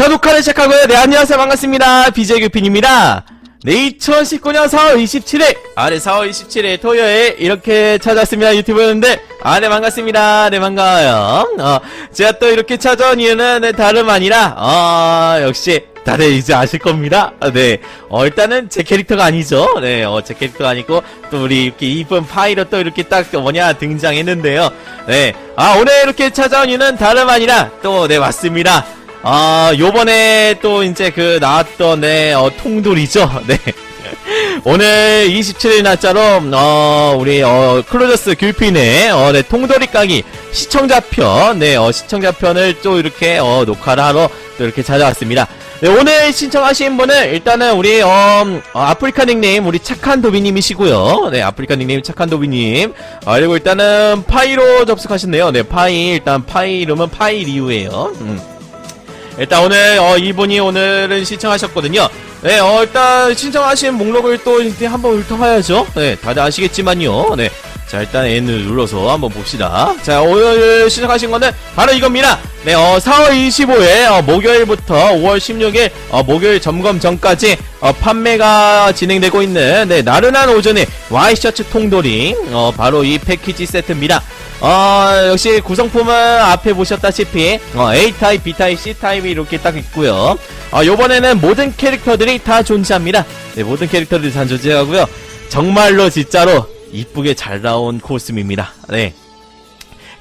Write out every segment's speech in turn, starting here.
자, 녹화를 시작하고요. 네, 안녕하세요. 반갑습니다. BJ 규핀입니다. 네, 2019년 4월 27일, 아, 네, 4월 27일 토요일, 이렇게 찾아왔습니다. 유튜브였는데, 아, 네, 반갑습니다. 네, 반가워요. 어, 제가 또 이렇게 찾아온 이유는, 네, 다름 아니라, 어, 역시, 다들 이제 아실 겁니다. 아, 네. 어, 일단은 제 캐릭터가 아니죠. 네, 어, 제 캐릭터가 아니고, 또 우리 이렇게 이쁜 파이로 또 이렇게 딱 뭐냐, 등장했는데요. 네. 아, 오늘 이렇게 찾아온 이유는 다름 아니라, 또, 네, 맞습니다. 아, 요번에 또 이제 그 나왔던, 네, 어, 통돌이죠. 네. 오늘 27일 날짜로, 어, 우리, 어, 클로저스 귤핀의, 어, 네, 통돌이 까기 시청자편, 네, 어, 시청자편을 또 이렇게, 어, 녹화를 하러 또 이렇게 찾아왔습니다. 네, 오늘 신청하신 분은 일단은 우리, 어, 어, 아프리카 닉네임, 우리 착한 도비님이시고요. 네, 아프리카 닉네임 착한 도비님. 아, 그리고 일단은 파이로 접속하셨네요. 네, 파이, 일단 파이 이름은 파이 리우예요 음. 일단 오늘 어 이분이 오늘은 신청하셨거든요. 네, 어 일단 신청하신 목록을 또 이렇게 한번 훑어봐야죠. 네, 다들 아시겠지만요. 네. 자, 일단 N을 눌러서 한번 봅시다. 자, 오늘 신청하신 거는 바로 이겁니다. 네, 어 4월 25일 어, 목요일부터 5월 16일 어, 목요일 점검 전까지 어, 판매가 진행되고 있는 네, 나른한 오전에 와이셔츠 통돌이 어 바로 이 패키지 세트입니다. 어, 역시 구성품은 앞에 보셨다시피, 어, A타입, B타입, C타입이 이렇게 딱 있고요 어, 요번에는 모든 캐릭터들이 다 존재합니다. 네, 모든 캐릭터들이 다 존재하고요 정말로 진짜로 이쁘게 잘 나온 코스튬입니다. 네.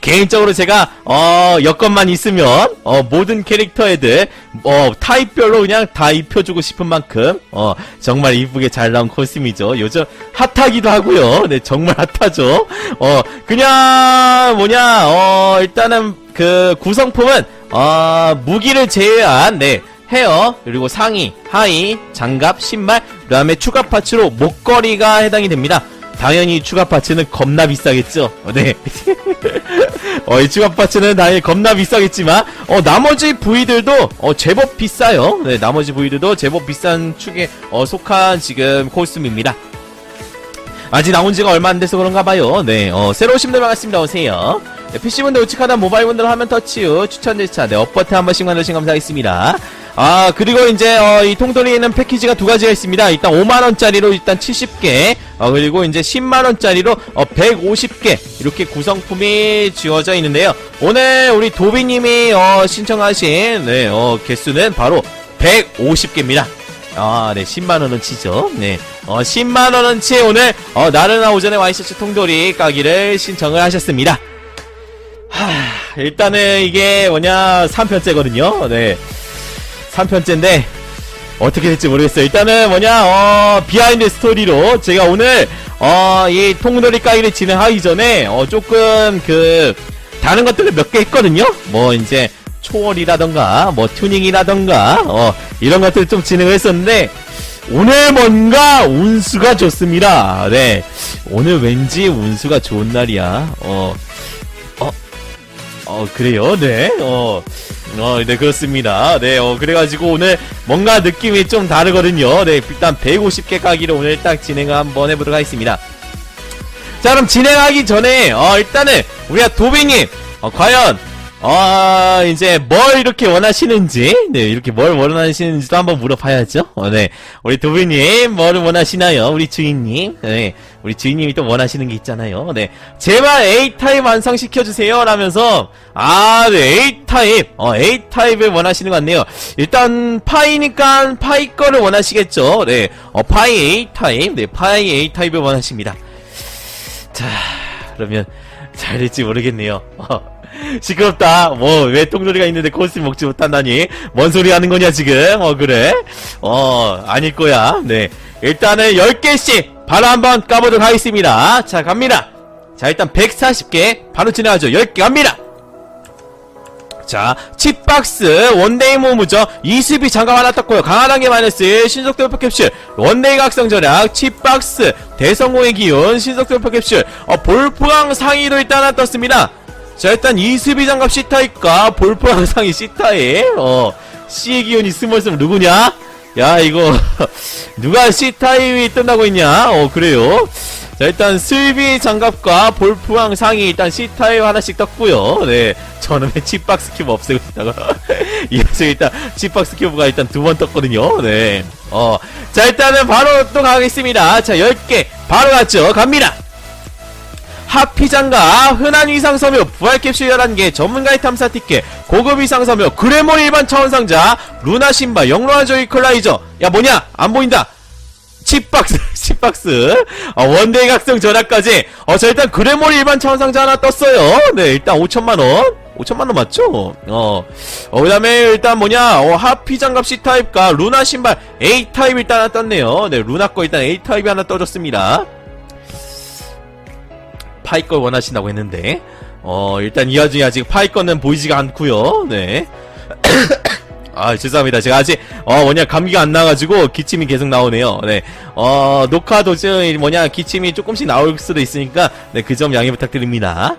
개인적으로 제가 어 여건만 있으면 어 모든 캐릭터 애들 어 타입별로 그냥 다 입혀주고 싶은 만큼 어 정말 이쁘게 잘 나온 코스튬이죠. 요즘 핫하기도 하고요. 네 정말 핫하죠. 어 그냥 뭐냐 어 일단은 그 구성품은 어 무기를 제외한 네 헤어 그리고 상의 하의 장갑 신발 그 다음에 추가 파츠로 목걸이가 해당이 됩니다. 당연히 추가 파츠는 겁나 비싸겠죠. 어, 네. 어, 이 추가 파츠는 당연히 겁나 비싸겠지만, 어, 나머지 부위들도, 어, 제법 비싸요. 네, 나머지 부위들도 제법 비싼 축에, 어, 속한 지금 코스튬입니다. 아직 나온 지가 얼마 안 돼서 그런가 봐요. 네, 어, 새로 오신 분들 반갑습니다. 오세요. 네, PC분들 우측하단 모바일분들 화면 터치후 추천 절차, 네, 업버튼 한 번씩만 넣으신 감사하겠습니다. 아, 그리고 이제, 어, 이 통돌이에는 패키지가 두 가지가 있습니다. 일단 5만원짜리로 일단 70개, 어, 그리고 이제 10만원짜리로, 어, 150개, 이렇게 구성품이 지어져 있는데요. 오늘 우리 도비님이, 어, 신청하신, 네, 어, 개수는 바로 150개입니다. 아, 네, 10만원어치죠. 네, 어, 10만원어치 오늘, 어, 나른한 오전에 와이셔츠 통돌이 까기를 신청을 하셨습니다. 하, 일단은 이게 뭐냐, 3편째거든요. 네. 3편째인데, 어떻게 될지 모르겠어요. 일단은 뭐냐, 어, 비하인드 스토리로 제가 오늘, 어, 이 통돌이 까기를 진행하기 전에, 어, 조금 그, 다른 것들을 몇 개 했거든요? 뭐, 이제, 초월이라던가, 뭐, 튜닝이라던가, 어, 이런 것들 좀 진행을 했었는데, 오늘 뭔가 운수가 좋습니다. 네. 오늘 왠지 운수가 좋은 날이야. 어, 어, 어, 그래요? 네. 어, 어, 네, 그렇습니다. 네, 어, 그래가지고 오늘 뭔가 느낌이 좀 다르거든요. 네, 일단 150개 까기를 오늘 딱 진행을 한번 해보도록 하겠습니다. 자, 그럼 진행하기 전에, 어, 일단은, 우리가 도비님, 어, 과연, 어, 이제 뭘 이렇게 원하시는지, 네, 이렇게 뭘 원하시는지도 한번 물어봐야죠. 어, 네. 우리 도비님, 뭐를 원하시나요? 우리 주인님, 네. 우리 주인님이 또 원하시는 게 있잖아요. 네. 제발 A타입 완성시켜주세요. 라면서, 아, 네, A타입, 어, A타입을 원하시는 것 같네요. 일단, 파이니까 파이 거를 원하시겠죠. 네. 어, 파이 A타입, 네, 파이 A타입을 원하십니다. 자, 그러면 잘 될지 모르겠네요. 어, 시끄럽다. 뭐, 왜 통조리가 있는데 코스튬 먹지 못한다니? 뭔 소리 하는 거냐, 지금? 어, 그래? 어, 아닐 거야. 네. 일단은 10개씩 바로 한번 까보도록 하겠습니다. 자, 갑니다. 자, 일단 140개 바로 진행하죠. 10개 갑니다. 자, 칩박스, 원데이 모무죠. 이수비 장갑 하나 떴고요. 한개 마이너스, 신속 돌파 캡슐, 원데이 각성 절약, 칩박스, 대성공의 기운, 신속 돌파 캡슐, 어, 볼프강 상의도 일단 하나 떴습니다. 자, 일단 이수비 장갑 C타입과 볼프강 상의 C타입, 어, C의 기운이 스멀스멀 누구냐? 야, 이거, 누가 C타입이 뜬다고 했냐? 어, 그래요. 자, 일단 슬비 장갑과 볼프왕 상이 일단 C타입 하나씩 떴고요 네. 저는 칩박스 큐브 없애고 있다가 이어서 일단 칩박스 큐브가 일단 두 번 떴거든요 네. 어. 자, 일단은 바로 또 가겠습니다. 자, 10개. 바로 갔죠. 갑니다. 하피장가, 흔한 위상섬유, 부활캡슐 11개, 전문가의 탐사 티켓, 고급 위상섬유, 그래몰 일반 차원상자, 루나 신발, 영로한 조이 컬라이저. 야, 뭐냐? 안 보인다. 칩박스, 칩박스, 어, 원데이 각성 전화까지. 어, 저 일단 그래몰 일반 차원상자 하나 떴어요. 네, 일단 5천만원. 5천만원 맞죠? 어, 어, 그 다음에 일단 뭐냐, 어, 하피 장갑 C타입과 루나 신발 A타입 일단 하나 떴네요. 네, 루나 거 일단 A타입이 하나 떠졌습니다. 파이 걸 원하신다고 했는데, 어, 일단 이 와중에 아직 파이 거는 보이지가 않고요 네. 아, 죄송합니다. 제가 아직, 어, 뭐냐, 감기가 안 나가지고, 기침이 계속 나오네요. 네. 어, 녹화 도중, 뭐냐, 기침이 조금씩 나올 수도 있으니까, 네, 그 점 양해 부탁드립니다.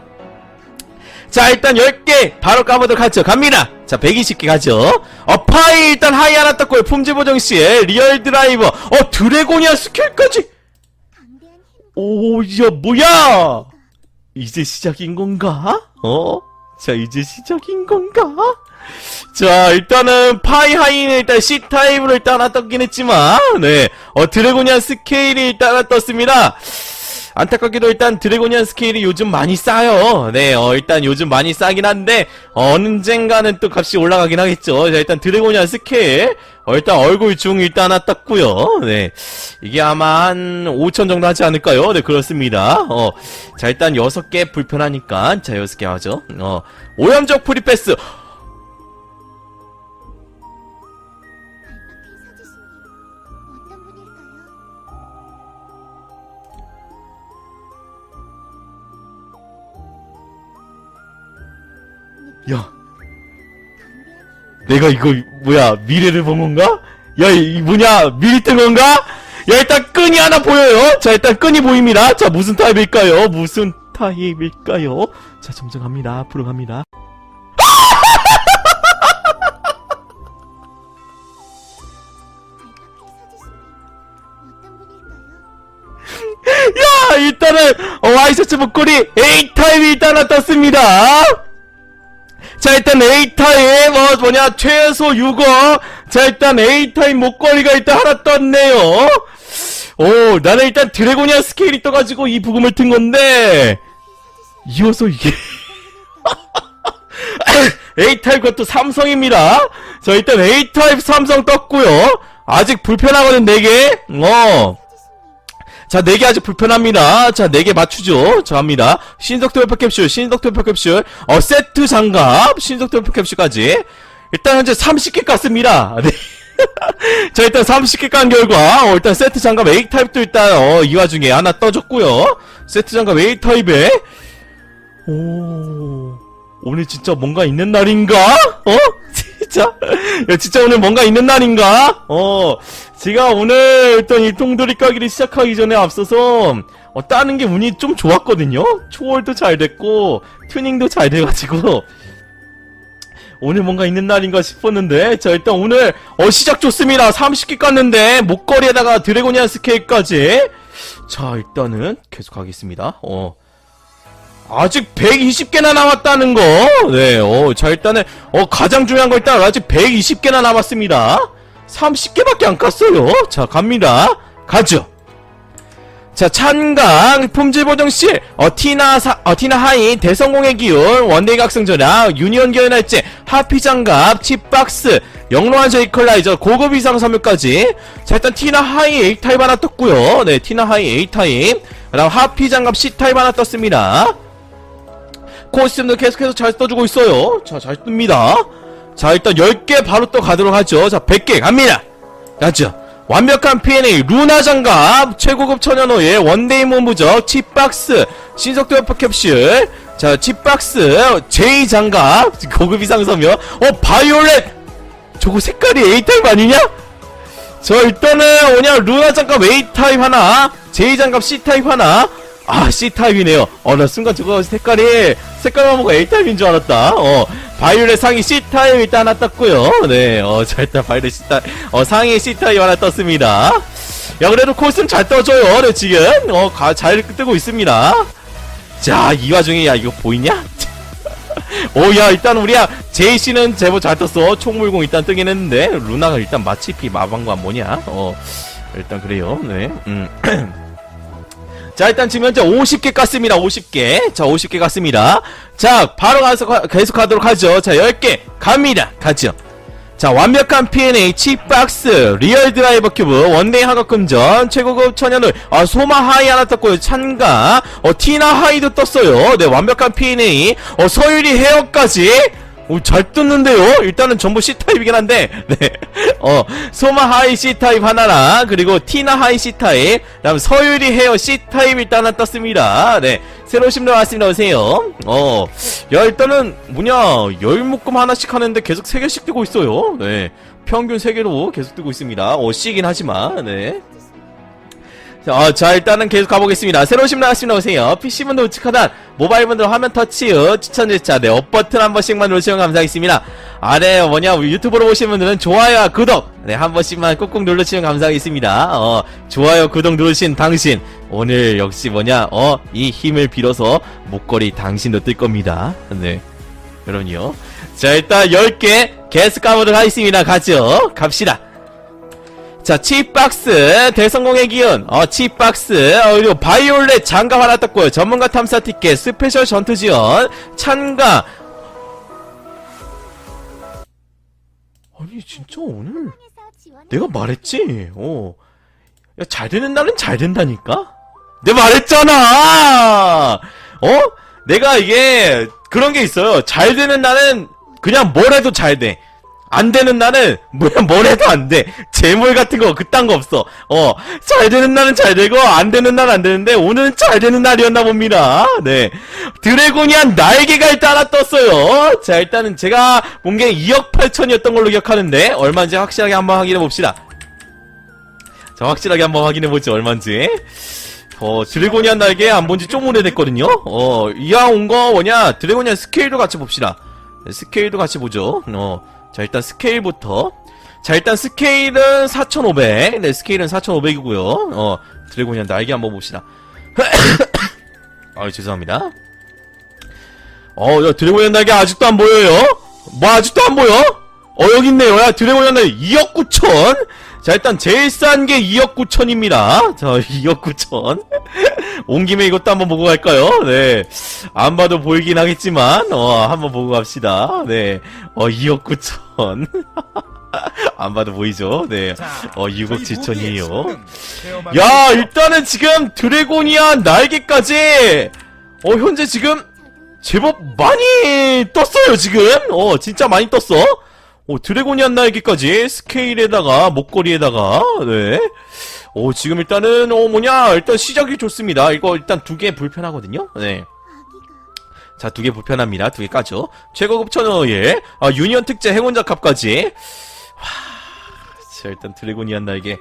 자, 일단 10개, 바로 까보도록 하죠. 갑니다! 자, 120개 가죠. 어, 파이 일단 하이 하나 떴고요. 품질 보정시에, 리얼 드라이버, 어, 드래고니아 스킬까지! 오, 야, 뭐야! 이제 시작인 건가? 어? 자, 이제 시작인 건가? 자, 일단은 파이 하이는 일단 일단 하나 떴긴 했지만, 네. 어, 드래고니안 스케일이 하나 떴습니다. 안타깝게도 일단 드래고니안 스케일이 요즘 많이 싸요. 네, 어, 일단 요즘 많이 싸긴 한데, 어, 언젠가는 또 값이 올라가긴 하겠죠. 자, 일단 드래고니안 스케일, 어, 일단 얼굴 중 일단 하나 떴고요 네. 이게 아마 한 5천 정도 하지 않을까요? 네, 그렇습니다. 어, 자, 일단 6개 불편하니까, 자, 6개 하죠. 어, 오염적 프리패스? 야. 내가 이거 뭐야 미래를 본 건가? 야, 이 뭐냐 미리 뜬 건가? 야, 일단 끈이 하나 보여요. 자, 일단 끈이 보입니다. 자, 무슨 타입일까요? 무슨 타입일까요? 자, 점점 갑니다. 앞으로 갑니다. 야, 일단은 어, 와이셔츠 목걸이 A 타입이 일단 떴습니다. 자, 일단 A 타입 어 뭐냐 최소 6어. 자, 일단 타입 목걸이가 일단 하나 떴네요. 오, 나는 일단 드래고니아 스케일이 떠가지고 이 부금을 튼 건데 이어서 이게 A 타입 것도 삼성입니다. 자, 일단 A 타입 삼성 떴고요. 아직 불편하거든 4개. 어. 자, 4개 아직 불편합니다. 자, 4개 맞추죠. 자, 갑니다. 신속 돌파 캡슐, 신속 돌파 캡슐, 어, 세트 장갑, 신속 돌파 캡슐까지. 일단 현재 30개 깠습니다. 네. 자, 일단 30개 깐 결과, 어, 일단 세트 장갑 A타입도 일단, 어, 이 와중에 하나 떠줬고요 세트 장갑 A타입에, 오, 오늘 진짜 뭔가 있는 날인가? 어? 진짜? 야, 진짜 오늘 뭔가 있는 날인가? 어, 제가 오늘 일단 이 통돌이 까기를 시작하기 전에 앞서서, 어, 따는 게 운이 좀 좋았거든요? 초월도 잘 됐고, 튜닝도 잘 돼가지고, 오늘 뭔가 있는 날인가 싶었는데, 자, 일단 오늘, 어, 시작 좋습니다. 30개 깠는데, 목걸이에다가 드래고니안 스케일까지. 자, 일단은, 계속 가겠습니다. 어. 아직 120개나 남았다는 거. 네, 어, 자, 일단은, 어, 가장 중요한 거 일단 아직 120개나 남았습니다. 30개밖에 안 깠어요. 자, 갑니다. 가죠. 자, 찬강, 품질 보정실, 어, 티나 사, 어, 티나 하이, 대성공의 기운, 원데이 각성 전략, 유니온 기운 할제, 하피 장갑, 칩박스, 영로한 저이 컬라이저, 고급 이상 섬유까지. 자, 일단 티나 하이 A타입 하나 떴고요 네, 티나 하이 A타입. 그 다음 하피 장갑 C타입 하나 떴습니다. 코스튬도 계속해서 잘 떠주고 있어요. 자, 잘 뜹니다. 자, 일단 10개 바로 또 가도록 하죠. 자, 100개 갑니다. 가죠. 완벽한 P&A, 루나 장갑, 최고급 천연호의 원데이 몸부적, 칩박스, 신속도 협박 캡슐, 자, 칩박스, J 장갑, 고급 이상 섬유, 어, 바이올렛! 저거 색깔이 A타입 아니냐? 저 일단은 뭐냐 루나 장갑 A타입 하나 J장갑 C타입 하나 아 C타입이네요 어 나 순간 저거 색깔이 색깔만 보고 A타입인 줄 알았다 어 바이올렛 상의 C타입 일단 하나 떴고요 네어자 일단 바이올렛 C타입 어 상의 C타입 하나 떴습니다 야, 그래도 코스는 잘 떠줘요. 네, 지금. 어, 가, 잘 뜨고 있습니다. 자, 이 와중에, 야, 이거 보이냐? 오, 야, 일단 우리야, 제이씨는 제법 잘 떴어. 총물공 일단 뜨긴 했는데, 루나가 일단 마치피 마방과 뭐냐? 어, 일단 그래요. 네, 음. 자, 일단 지금 현재 50개 깠습니다. 50개. 자, 50개 깠습니다. 자, 바로 가서 가- 계속 가도록 하죠. 자, 10개 갑니다. 가죠. 자, 완벽한 P&A 칩박스, 리얼 드라이버 큐브, 원데이 하각금전, 최고급 천연을, 아, 소마 하이 하나 떴고요. 찬가, 어, 티나 하이도 떴어요. 네, 완벽한 P&A, 어, 서유리 헤어까지, 오, 잘 떴는데요? 일단은 전부 C타입이긴 한데, 네. 어, 소마 하이 C타입 하나랑, 그리고 티나 하이 C타입, 그 다음 서유리 헤어 C타입 일단 하나 떴습니다. 네. 새로 심려 왔습니다. 오세요. 어, 야, 일단은, 뭐냐, 열 묶음 하나씩 하는데 계속 세개씩 뜨고 있어요. 네. 평균 세개로 계속 뜨고 있습니다. 어, C긴 하지만, 네. 자, 어, 자, 일단은 계속 가보겠습니다. 새로 나왔습니다. 오세요. PC분들 우측 하단, 모바일분들 화면 터치, 어, 추천 절차, 네, 업 버튼 한 번씩만 누르시면 감사하겠습니다. 아래, 뭐냐, 유튜브로 보시는 분들은 좋아요와 구독, 네, 한 번씩만 꾹꾹 눌러주시면 감사하겠습니다. 어, 좋아요, 구독 누르신 당신, 오늘 역시 뭐냐, 어, 이 힘을 빌어서 목걸이 당신도 뜰 겁니다. 네. 그럼요. 자, 일단 10개 계속 가보도록 하겠습니다. 가죠. 갑시다. 자, 칩박스, 대성공의 기운, 어, 칩박스, 어, 그리고 바이올렛 장갑 하나 떴고요. 전문가 탐사 티켓, 스페셜 전투 지원, 찬가. 아니, 진짜 오늘 내가 말했지? 어. 야, 잘 되는 날은 잘 된다니까? 내가 말했잖아! 어? 내가 이게, 그런 게 있어요. 잘 되는 날은 그냥 뭘 해도 잘 돼. 안 되는 날은 뭐야 뭘 해도 안 돼. 재물 같은 거 그딴 거 없어. 어. 잘 되는 날은 잘 되고 안 되는 날은 안 되는데 오늘은 잘 되는 날이었나 봅니다. 네. 드래곤이 한 날개가 일단 하나 떴어요. 자, 일단은 제가 본 게 2억 8천이었던 걸로 기억하는데 얼마인지 확실하게 한번 확인해 봅시다. 자, 확실하게 한번 확인해 보죠, 얼마인지. 어, 드래곤이한 날개 안 본 지 좀 오래됐거든요? 어, 이왕 온거 뭐냐, 드래곤이한 스케일도 같이 봅시다. 네, 스케일도 같이 보죠. 어, 자, 일단 스케일부터. 자, 일단 스케일은 4,500. 네, 스케일은 4,500이고요. 어, 드래곤이한 날개 한번 봅시다. 아 죄송합니다. 어, 야, 드래곤이한 날개 아직도 안 보여요? 뭐, 아직도 안 보여? 어, 여기 있네요. 야, 드래곤이한 날개 2억 9천? 자, 일단 제일 싼 게 2억 9천입니다. 자, 2억 9천. 온 김에 이것도 한번 보고 갈까요? 네. 안 봐도 보이긴 하겠지만, 어, 한번 보고 갑시다. 네. 어, 2억 9천. 안 봐도 보이죠? 네. 어, 6억 7천이에요. 야, 일단은 지금 드래곤이야 날개까지, 어, 현재 지금 제법 많이 떴어요, 지금. 어, 진짜 많이 떴어. 어, 드래곤이한 날개까지 스케일에다가 목걸이에다가 네. 어, 지금 일단은 어 뭐냐? 일단 시작이 좋습니다. 이거 일단 두 개 불편하거든요. 네. 자, 두 개 불편합니다. 두 개 까죠. 최고급 천어예. 아, 유니언 특제 행운자 값까지. 와, 자, 일단 드래곤이한 날개.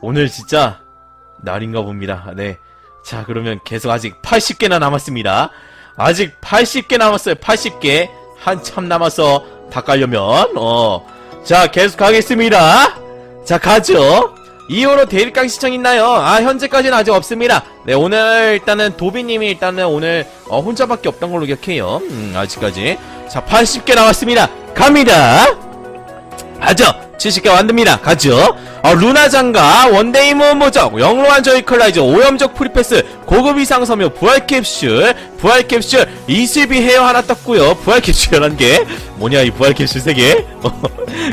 오늘 진짜 날인가 봅니다. 네. 자, 그러면 계속 아직 80개나 남았습니다. 아직 80개 남았어요. 80개. 한참 남아서 다 깔려면, 어. 자, 계속 가겠습니다. 자, 가죠. 이후로 대립강 시청 있나요? 아, 현재까지는 아직 없습니다. 네, 오늘 일단은 도비님이 일단은 오늘 어, 혼자밖에 없던 걸로 기억해요. 음, 아직까지. 자, 80개 나왔습니다. 갑니다. 가죠. 70개 만듭니다. 가죠. 어, 루나 장가, 원데이 모모적, 영로한 저희 클라이저, 오염적 프리패스, 고급 이상 섬유, 부활 캡슐, 부활 캡슐, 이슬비 헤어 하나 떴고요. 부활 캡슐 11개. 뭐냐, 이 부활 캡슐 3개? 어,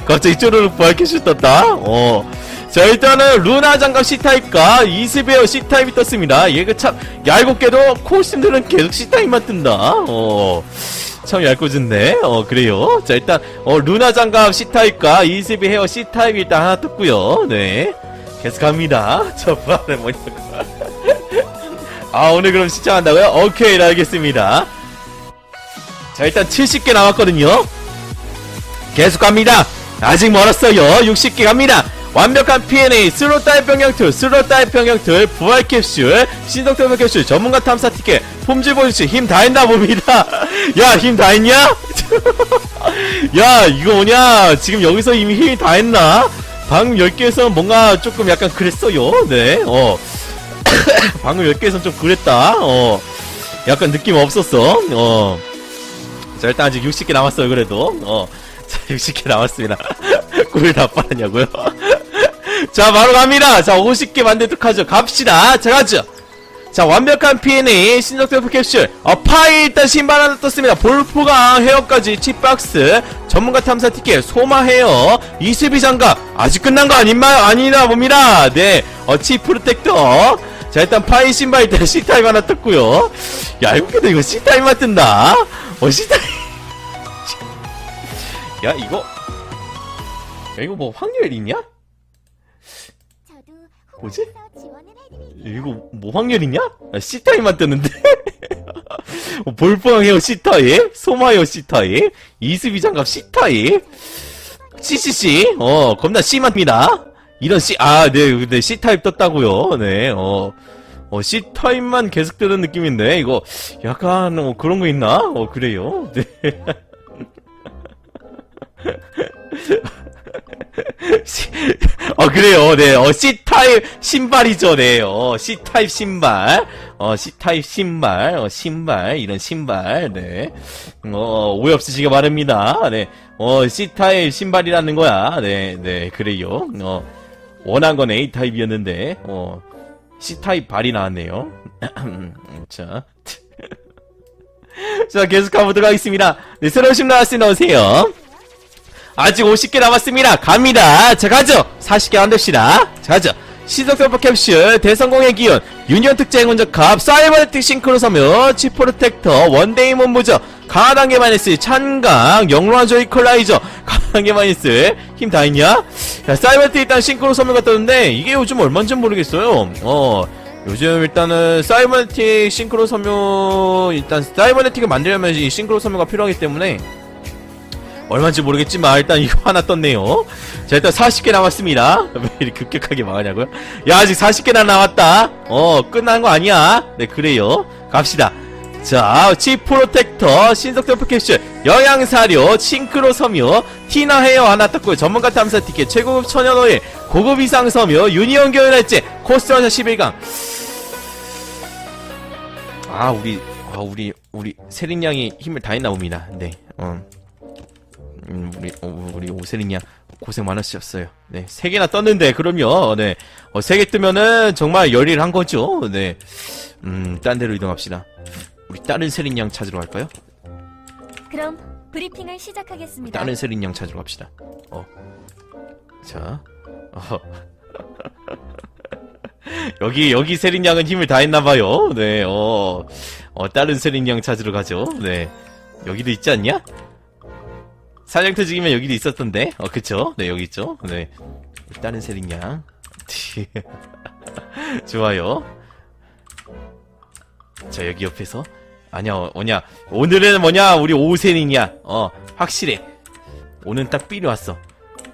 갑자기 쪼르륵 부활 캡슐 떴다. 어. 자, 일단은 루나 장갑 C타입과 이슬베어 C타입이 떴습니다. 얘가 참, 얄궂게도 코스들은 계속 C타입만 뜬다. 어. 참 얄궂은데? 어 그래요? 자 일단 어 루나 장갑 C타입과 이슬비 헤어 C타입이 일단 하나 떴고요. 네. 계속 갑니다. 저 부활은 뭐냐고. 아 오늘 그럼 시청한다고요? 오케이 네, 알겠습니다. 자 일단 70개 남았거든요. 계속 갑니다. 아직 멀었어요. 60개 갑니다 완벽한 스로 따입 병영툴 부활 캡슐 신속도 캡슐 전문가 탐사 티켓 폼질 보이시 힘다 했나 봅니다 야 힘 다 했냐? 야 이거 뭐냐 지금 여기서 이미 힘이 다 했나? 방 10개에서 뭔가 조금 약간 그랬어요. 네, 어. 방금 10개에서 좀 그랬다. 어. 약간 느낌 없었어. 어. 자, 일단 아직 60개 남았어요, 그래도. 어. 자, 60개 남았습니다. 꿀다 빨았냐고요? 자, 바로 갑니다. 자, 50개 만들도록 하죠. 갑시다. 자, 가죠. 자, 완벽한 P&A, 신속 템프 캡슐, 어, 파이 일단 신발 하나 떴습니다. 볼프강 헤어까지, 칩박스, 전문가 탐사 티켓, 소마 헤어, 이수비 장갑, 아직 끝난 거 아닌가, 아니나 봅니다. 네, 어, 치 프로텍터. 자, 일단 파이 신발 일단 C타입 하나 떴고요 야, 이거 근데 이거 C타입만 뜬다? 어, C타입. 야, 이거. 야, 이거 뭐 확률 있냐? 뭐지? 이거 뭐 확률 있냐? 아, C타입만 뜨는데? 어, 볼빵 헤어 C타입, 소마 헤어 C타입, 이수비 장갑 C타입, CCC, 어, 겁나 C만 뜹니다. 이런 C, 아, 네, 근데 C타입 떴다고요 네, 어, 어, C타입만 계속 뜨는 느낌인데, 이거, 약간, 어, 그런 거 있나? 어, 그래요? 네. 어 그래요. 네 어 C타입 신발이죠. 네 어 C타입 신발. 어 C타입 신발 어 신발 이런 신발. 네 어 오해 없으시기 바랍니다. 네 어 C타입 신발이라는 거야. 네 네 그래요. 어 원한 건 A타입이었는데 어 C타입 발이 나왔네요. 자 자, 계속 가보도록 하겠습니다. 네, 새로운 신 나왔으니 넣으세요. 아직 50개 남았습니다. 갑니다. 자, 가죠. 40개 만듭시다. 자, 가죠. 서퍼 캡슐, 대성공의 기운, 유니언 특제 운적합, 사이버네틱 싱크로 섬유, 치프로텍터, 원데이 몸무저, 강하단계 마이너스, 찬강, 영로한 조이 컬라이저, 강하단계 마이너스, 힘 다 있냐? 자, 사이버네틱 일단 싱크로 섬유가 떴는데, 이게 요즘 얼마인지 모르겠어요. 어, 요즘 일단은 사이버네틱 싱크로 섬유, 일단 사이버네틱을 만들려면 이 싱크로 섬유가 필요하기 때문에, 얼마인지 모르겠지만 일단 이거 하나 떴네요. 자 일단 40개 남았습니다. 왜 이렇게 급격하게 망하냐고요? 야 아직 40개나 남았다. 어 끝난 거 아니야? 네 그래요. 갑시다. 자 치프로텍터 신속 점프 캡슐 영양사료 싱크로 섬유 티나 헤어 하나 떴고요. 전문가 탐사 티켓 최고급 천연 오일 고급 이상 섬유 유니온 겨울날째 코스트런샤 11강. 아 우리 아 우리 우리 세린 양이 힘을 다했나 봅니다. 네 어. 음, 우리, 어, 우리 오세린 양 고생 많으셨어요. 네, 세 개나 떴는데, 그럼요. 네, 어, 세 개 뜨면은 정말 열일한 거죠. 네, 음, 딴 데로 이동합시다. 우리 다른 세린 양 찾으러 갈까요? 그럼 브리핑을 시작하겠습니다. 다른 세린 양 찾으러 갑시다. 어, 자, 어. 여기 여기 세린 양은 힘을 다했나 봐요. 네, 어, 어, 다른 세린 양 찾으러 가죠. 네, 여기도 있지 않냐? 사냥터지기면 여기도 있었던데. 어, 그쵸? 네, 여기 있죠. 네. 다른 세린양. 좋아요. 자, 여기 옆에서. 아니야, 어, 뭐냐. 오늘은 뭐냐, 우리 오세린이야. 어, 확실해. 오늘 딱 삘이 왔어.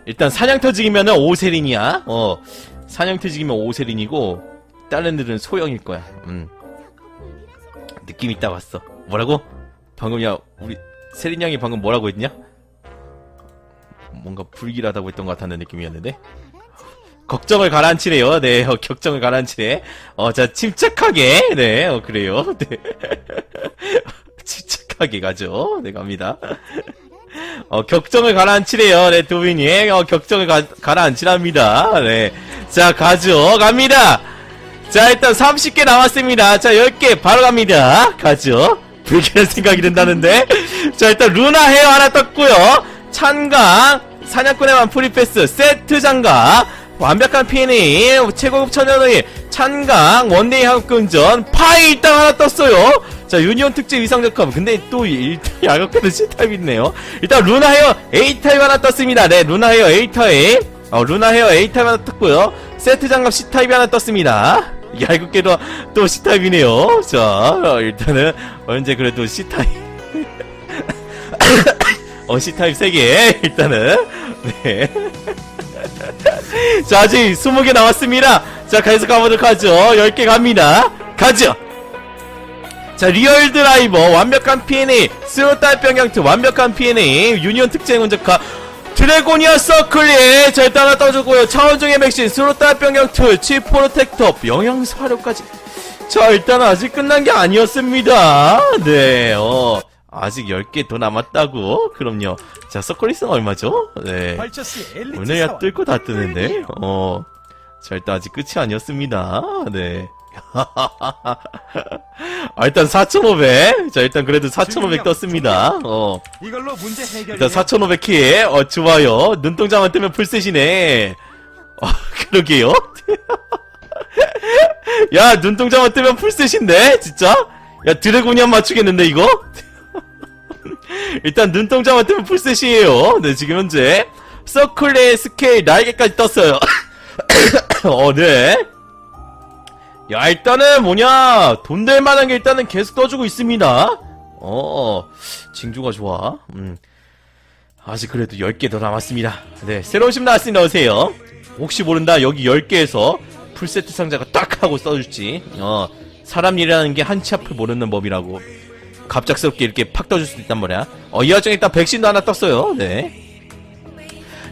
일단 사냥터지기면은 오세린이야. 어, 사냥터지기면 오세린이고, 다른 애들은 소형일 거야. 음, 느낌 있다 왔어. 뭐라고? 방금 야, 우리 세린 양이 방금 뭐라고 했냐? 뭔가 불길하다고 했던 것 같았는 느낌이었는데. 걱정을 가라앉히래요. 네, 어, 걱정을 가라앉히래. 어, 자 침착하게, 네, 어, 그래요. 네, 침착하게 가죠. 네, 갑니다. 어, 격정을 가라앉히래요. 네, 도빈이. 어, 격정을 가, 가라앉히랍니다. 네. 자, 가죠. 갑니다. 자, 일단 30개 남았습니다. 자, 10개 바로 갑니다. 가죠. 불길한 생각이 든다는데. 자, 일단 루나 헤어 하나 떴고요 찬강, 사냥꾼의만 프리패스, 세트 장갑, 완벽한 P&A, 최고급 천연의 찬강, 원데이 합금전, 파이 일단 하나 떴어요. 자, 유니온 특제 위상적합. 근데 또 일단 야격패도 C타입 있네요. 일단 루나 헤어 A타입 하나 떴습니다. 네, 루나 헤어 A타입. 어, 루나 헤어 A타입 하나 떴고요. 세트 장갑 C타입이 하나 떴습니다. 얄궂게도 또 C타입이네요. 자, 어, 일단은 언제 그래도 C타입. 어, C타입 3개, 일단은. 네. 자, 아직 20개 남았습니다. 자, 계속 가보도록 하죠. 10개 갑니다. 가죠! 자, 리얼 드라이버, 완벽한 P&A, 스로 딸병 형태, 완벽한 P&A, 유니온 특징 운적화, 드래고니아 서클리 자 일단 하나 떠주고요 차원종의 맥신 스로따 병영 툴 치프로텍터 영양 사료까지 자 일단 아직 끝난 게 아니었습니다 네 어 아직 10개 더 남았다고 그럼요 자 서클리스는 얼마죠 네 오늘야. 뜰 거 다 뜨는데 어 자 일단 아직 끝이 아니었습니다 네 아, 일단 4,500. 자, 일단 그래도 4,500 떴습니다. 어. 이걸로 문제 해결. 일단 4,500키. 어, 좋아요. 눈동자만 뜨면 풀셋이네. 어, 그러게요. 야, 눈동자만 뜨면 풀셋인데? 진짜? 야, 드래곤이 안 맞추겠는데, 이거? 일단 눈동자만 뜨면 풀셋이에요. 네, 지금 현재. 서클의 스케일 날개까지 떴어요. 어, 네. 야, 일단은 뭐냐. 돈 될 만한 게 일단은 계속 떠주고 있습니다. 어, 징조가 좋아. 음. 아직 그래도 10개 더 남았습니다. 네, 새로운 심 나왔으니 넣으세요. 혹시 모른다, 여기 10개에서 풀세트 상자가 딱 하고 써줄지. 어, 사람 일이라는 게 한치 앞을 모르는 법이라고. 갑작스럽게 이렇게 팍 떠줄 수도 있단 말이야. 어, 이 와중에 일단 백신도 하나 떴어요. 네.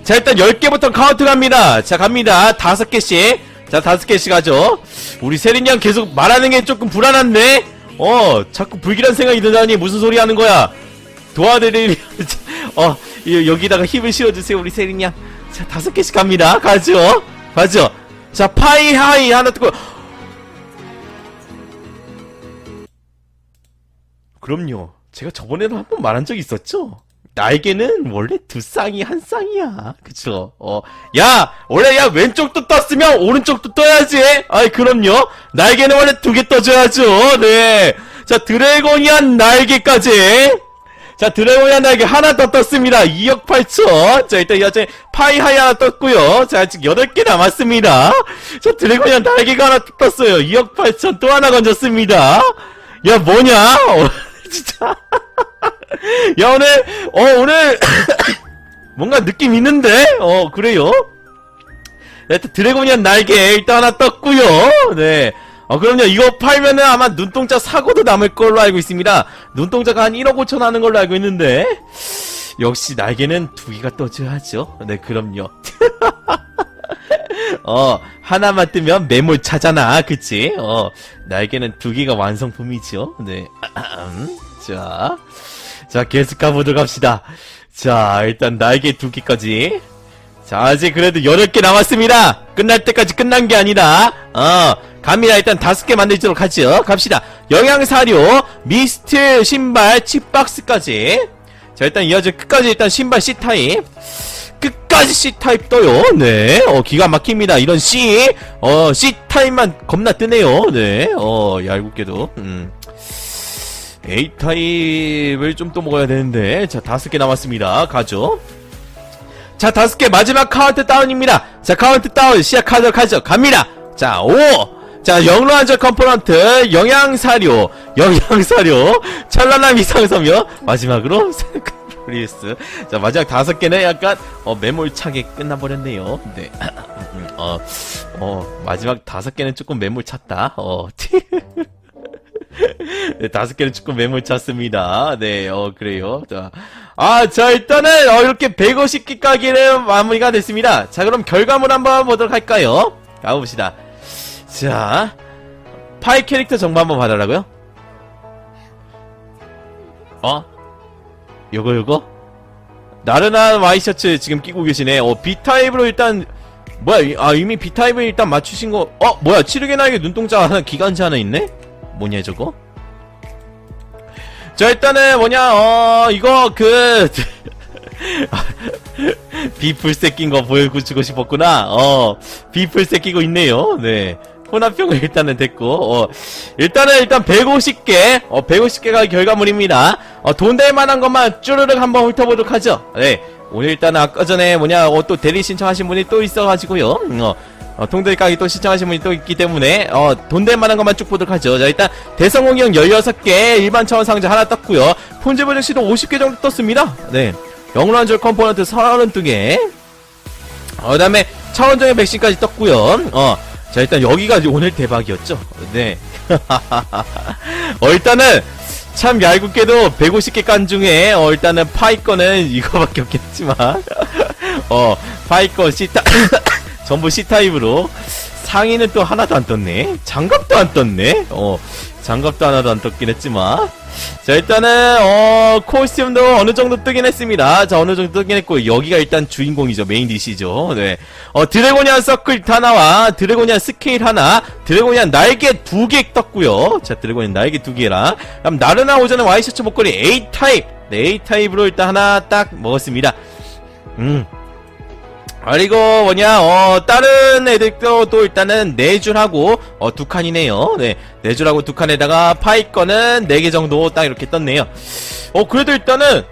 자, 일단 10개부터 카운트 갑니다. 자, 갑니다. 5개씩. 자, 5개씩 가죠. 우리 세린 양 계속 말하는 게 조금 불안한데? 어, 자꾸 불길한 생각이 드다니 무슨 소리 하는 거야? 도와드릴, 어, 이- 여기다가 힘을 실어주세요, 우리 세린 양. 자, 5개씩 갑니다. 가죠. 가죠. 자, 파이 하이 하나 뜨고. 그럼요. 제가 저번에도 한 번 말한 적 있었죠? 날개는 원래 두 쌍이 한 쌍이야. 그쵸? 어. 야! 원래 야, 왼쪽도 떴으면 오른쪽도 떠야지! 아이, 그럼요. 날개는 원래 두 개 떠줘야죠. 네. 자, 드래곤이한 날개까지. 자, 드래곤이한 날개 하나 더 떴습니다. 2억 8천. 자, 일단 여제 파이 하이 하나 떴고요. 자, 아직 8개 남았습니다. 자, 드래곤이한 날개가 하나 또 떴어요. 2억 8천 또 하나 건졌습니다. 야, 뭐냐? 어, 진짜. 야, 오늘, 어, 오늘, 뭔가 느낌 있는데? 어, 그래요? 네, 또 드래곤이한 날개 일단 하나 떴고요 네. 어, 그럼요. 이거 팔면은 아마 눈동자 사고도 남을 걸로 알고 있습니다. 눈동자가 한 1억 5천 하는 걸로 알고 있는데. 역시 날개는 두 개가 떠줘야죠. 네, 그럼요. 어, 하나만 뜨면 매몰 차잖아. 그치? 어, 날개는 두 개가 완성품이죠. 네. 자. 자, 계속 가보도록 합시다. 자, 일단 날개 두 개까지. 자, 아직 그래도 여덟 개 남았습니다. 끝날 때까지 끝난 게 아니다. 어, 갑니다. 일단 다섯 개 만들도록 하죠. 갑시다. 영양사료, 미스트, 신발, 칩박스까지. 자, 일단 이어져 끝까지 일단 신발 C타입. 끝까지 C타입 떠요. 네. 어, 기가 막힙니다. 이런 C. 어, C타입만 겁나 뜨네요. 네. 어, 얄궂게도. 음. A타입을 좀 또 먹어야 되는데. 자, 다섯 개 남았습니다. 가죠. 자, 다섯 개 마지막 카운트 다운입니다. 자, 카운트 다운 시작하도록 하죠. 갑니다. 자, 5. 자, 영로한절 컴포넌트, 영양사료, 영양사료, 찬란한 이상섬유, 마지막으로 프리스. 자, 마지막 다섯 개는 약간 어, 매몰차게 끝나버렸네요. 네. 어, 어, 마지막 다섯 개는 조금 매몰찼다. 어, 네, 다섯 개는 조금 매몰 찼습니다. 네, 어, 그래요. 자, 아, 자, 일단은, 어, 이렇게 150개 가기는 마무리가 됐습니다. 자, 그럼 결과물 한번 보도록 할까요? 가봅시다. 자, 파이 캐릭터 정보 한번 봐달라고요? 어? 요거, 요거? 나른한 와이셔츠 지금 끼고 계시네. 어, B타입으로 일단, 뭐야, 이- 아, 이미 B타입을 일단 맞추신 거, 어, 뭐야, 치르게 나에게 눈동자 하나, 기관지 하나 있네? 뭐냐, 저거? 자, 일단은, 뭐냐, 어, 이거, 그, 비풀 새 낀 거 보여주고 싶었구나. 어, 비풀 새 끼고 있네요. 네. 혼합형을 일단은 됐고, 어, 일단은 일단 150개, 어, 150개가 결과물입니다. 어, 돈 될 만한 것만 쭈르륵 한번 훑어보도록 하죠. 네. 오늘 일단은 아까 전에 뭐냐, 어, 또 대리 신청하신 분이 또 있어가지고요. 음, 어, 어, 통들 가기 또 신청하신 분이 또 있기 때문에, 어, 돈 될 만한 것만 쭉 보도록 하죠. 자, 일단, 대성공경 16개, 일반 차원 상자 하나 떴고요 폰즈보정 씨도 50개 정도 떴습니다. 네. 영란절 컴포넌트 32개. 어, 그 다음에 차원정의 백신까지 떴고요 어, 자, 일단 여기가 오늘 대박이었죠. 네. 어, 일단은, 참 얄궂게도 150개 간 중에, 어, 일단은 파이 거는 이거밖에 없겠지만, 어, 파이거 C타, 전부 C타입으로. 상의는 또 하나도 안 떴네. 장갑도 안 떴네. 어, 장갑도 하나도 안 떴긴 했지만. 자, 일단은, 어, 코스튬도 어느 정도 뜨긴 했습니다. 자, 어느 정도 뜨긴 했고, 여기가 일단 주인공이죠. 메인 디시죠. 네. 어, 드래곤이안 서클 하나와 드래곤이안 스케일 하나, 드래곤이안 날개 두 개 떴고요 자, 드래곤이안 날개 두 개랑, 그럼 나르나 오전은 와이셔츠 목걸이 A타입. 네, A타입으로 일단 하나 딱 먹었습니다. 음. 그리고 뭐냐 어 다른 애들도 또 일단은 네 줄하고 어 두 칸이네요. 네네 줄하고 두 칸에다가 파이 거는 네 개 정도 딱 이렇게 떴네요. 어 그래도 일단은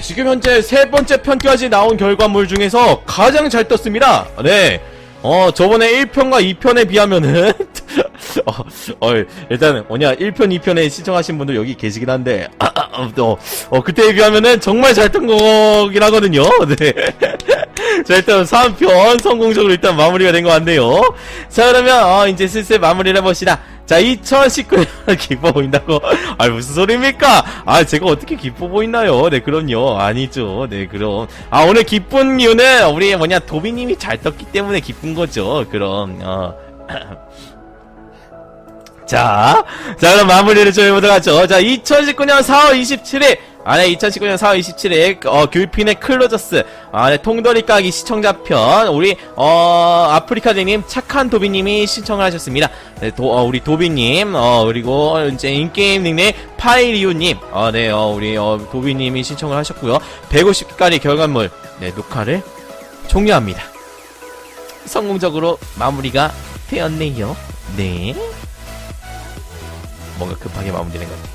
지금 현재 세 번째 편까지 나온 결과물 중에서 가장 잘 떴습니다. 네 어 저번에 1편과 2편에 비하면은 어, 어, 일단은 뭐냐 1편 2편에 시청하신 분들 여기 계시긴 한데 어, 어, 그때에 비하면은 정말 잘 뜬 거긴 하거든요. 네. 자, 일단 3편 성공적으로 일단 마무리가 된 것 같네요. 자, 그러면, 어, 이제 슬슬 마무리를 해봅시다. 자, 2019년 기뻐 보인다고? 아, 무슨 소리입니까? 아, 제가 어떻게 기뻐 보이나요? 네, 그럼요. 아니죠. 네, 그럼. 아, 오늘 기쁜 이유는 우리 뭐냐, 도비님이 잘 떴기 때문에 기쁜 거죠. 그럼, 어. 자, 자, 그럼 마무리를 좀 해보도록 하죠. 자, 2019년 4월 27일, 아, 네, 2019년 4월 27일, 어, 귤핀의 클로저스, 아, 네, 통돌이 까기 시청자편, 우리, 어, 아프리카제님, 착한 도비님이 신청을 하셨습니다. 네, 도, 어, 우리 도비님, 어, 그리고, 이제, 인게임 닉네 파이리우님, 어, 네, 어, 우리, 어, 도비님이 신청을 하셨고요 150개까지 결과물, 네, 녹화를 종료합니다. 성공적으로 마무리가 되었네요. 네. 뭔가 급하게 마무리된 것 같아요.